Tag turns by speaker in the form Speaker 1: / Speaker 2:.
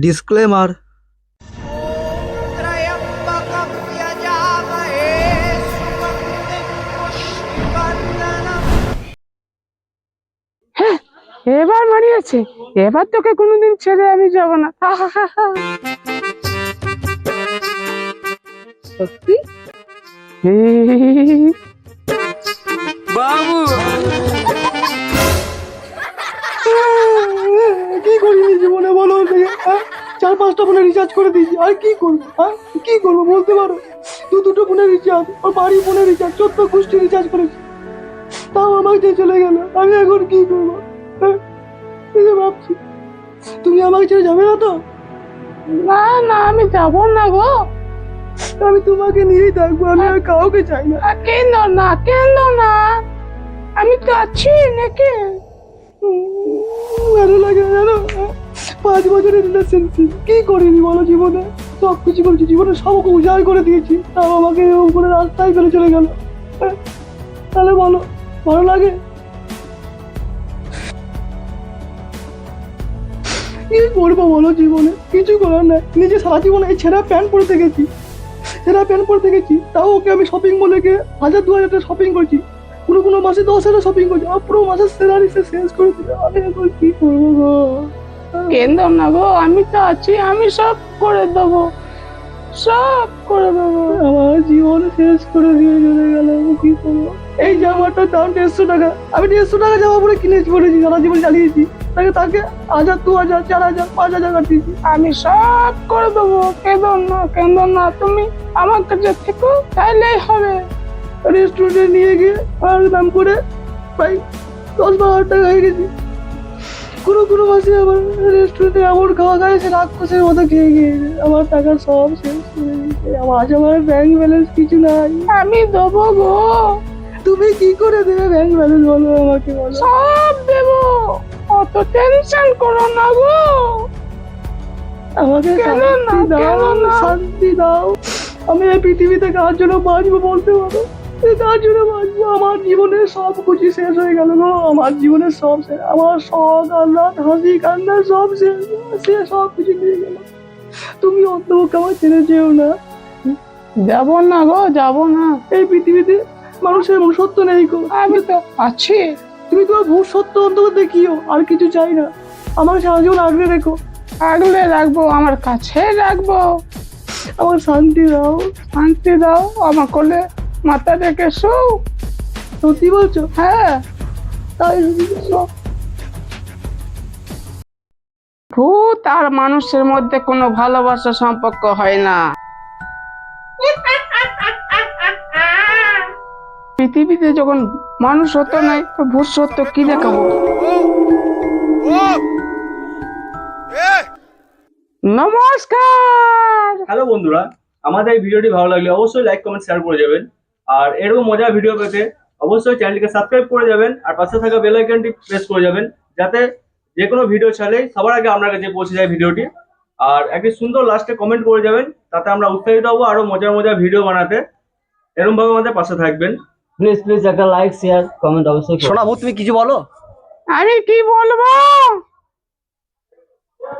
Speaker 1: Disclaimer
Speaker 2: হ্যাঁ,
Speaker 3: এবার মারিয়েছে এবার তোকে কোনোদিন ছেড়ে আমি যাব না।
Speaker 1: সত্যি? চার পাঁচটা ফোনে রিচার্জ করে দিয়েছি। আর কি করব হ্যাঁ? কি করব বলতে পারো? দু দুটো ফোনে রিচার্জ আর বাড়ি ফোনে রিচার্জ চোদ্দ গোষ্ঠী রিচার্জ করেছি। তাও আমাকে চলে গেল। আমি এখন কি করব হ্যাঁ? ভাবছি। তুমি আমাকে ছেড়ে যাবে না তো?
Speaker 3: না না আমি যাব না গো।
Speaker 1: আমি তোমাকে নিয়েই থাকব আমি আর কাউকে চাই না।
Speaker 3: কেন না কেন না? আমি তো আছি নাকি
Speaker 1: ভালো লাগে জানো? হ্যাঁ? পাঁচ বছরের রিলেশনশিপ কি করিনি বলো জীবনে? সব কিছু করেছি জীবনে সবকে উজাড় করে দিয়েছি। তাও আমাকে উপরে রাস্তায় ফেলে চলে গেল। হ্যাঁ? তাহলে বলো, ভালো লাগে? কি করব বলো জীবনে? কিছু করার নাই। নিজে সারা জীবনে এই ছেঁড়া প্যান্ট পরে থেকেছি। ছেঁড়া প্যান্ট পরে থেকেছি। তাও ওকে আমি শপিং মলে গিয়ে হাজার দু হাজার শপিং করছি। কোনো কোনো মাসে দশ হাজার শপিং করছি। আর পুরো মাসের স্যালারি সে শেষ করে দিল। আমি এখন কি করব গো?
Speaker 3: কেন না গো আমি তো আছি আমি সব করে দেবো সব করে দেবো।
Speaker 1: আমার জীবন শেষ করে দিয়ে চলে গেল আমি কি করব? এই জামাটার দাম দেড়শো টাকা আমি দেড়শো টাকা জামা পরে কিনেছি পরেছি সারা জীবন চালিয়েছি। তাকে তাকে হাজার দু হাজার চার হাজার পাঁচ হাজার কাটিয়েছি
Speaker 3: আমি সব করে দেবো কেন না কেন না তুমি আমার কাছে থেকো তাইলেই হবে।
Speaker 1: রেস্টুরেন্টে নিয়ে গিয়ে আর দাম করে প্রায় দশ বারো টাকা হয়ে গেছি। কোনো আমার রেস্টুরেন্টে এমন খাওয়া সে রাক্ষসের মতো খেয়ে গিয়েছে আমার টাকা সব শেষ করে দিয়েছে আমার আজ আমার ব্যাংক ব্যালেন্স কিছু নাই।
Speaker 3: আমি দেবো গো।
Speaker 1: তুমি কি করে দেবে ব্যাংক ব্যালেন্স বলো আমাকে বলো।
Speaker 3: সব দেবো। অত টেনশন করো না গো।
Speaker 1: আমাকে শান্তি দাও
Speaker 3: না?
Speaker 1: শান্তি দাও। আমি এই পৃথিবীতে কার জন্য বাঁচবো বলতে পারো? কার জন্য আমার জীবনের সব কিছু শেষ হয়ে গেল গো। আমার জীবনের সব শেষ। আমার শখ আহ্লাদ হাসি কান্না সব শেষ। সে সব কিছু নিয়ে গেল। তুমি অন্তপক্ষে আমার ছেড়ে যেও না।
Speaker 3: যাব না গো যাব না।
Speaker 1: এই পৃথিবীতে মানুষের মনুষ্যত্ব নেই গো।
Speaker 3: আমি তো আছি।
Speaker 1: তুমি তোমার ভূ সত্য অন্তত দেখিও। আর কিছু চাই না। আমার সারা জীবন আগলে রেখো।
Speaker 3: আগলে রাখব আমার কাছে রাখব।
Speaker 1: আমার শান্তি দাও।
Speaker 3: শান্তি দাও আমার কোলে মাথা দেখে শো।
Speaker 1: সত্যি বলছো?
Speaker 3: হ্যাঁ।
Speaker 1: তাই
Speaker 3: ভূত আর মানুষের মধ্যে কোনো ভালোবাসা সম্পর্ক হয় না। পৃথিবীতে যখন মানুষ হতো নাই ভূত সত্য কি দেখাবো? নমস্কার!
Speaker 4: হ্যালো বন্ধুরা, আমাদের এই ভিডিওটি ভালো লাগলে অবশ্যই লাইক কমেন্ট শেয়ার করে যাবেন। আর এরকম মজার ভিডিও পেতে অবশ্যই চ্যানেলটিকে সাবস্ক্রাইব করে যাবেন আর পাশে থাকা বেল আইকনটি প্রেস করে যাবেন যাতে যে কোনো ভিডিও ছাড়লেই সবার আগে আপনার কাছে পৌঁছে যায় ভিডিওটি আর একটি সুন্দর লাস্টে কমেন্ট করে যাবেন তাতে আমরা উৎসাহিত হব আরও মজার মজার ভিডিও বানাতে। এরকম ভাবে আমাদের পাশে থাকবেন।
Speaker 5: প্লিজ প্লিজ একটা লাইক শেয়ার কমেন্ট অবশ্যই।
Speaker 1: শোনাবো তুমি কিছু বলো?
Speaker 3: আরে কি বলব?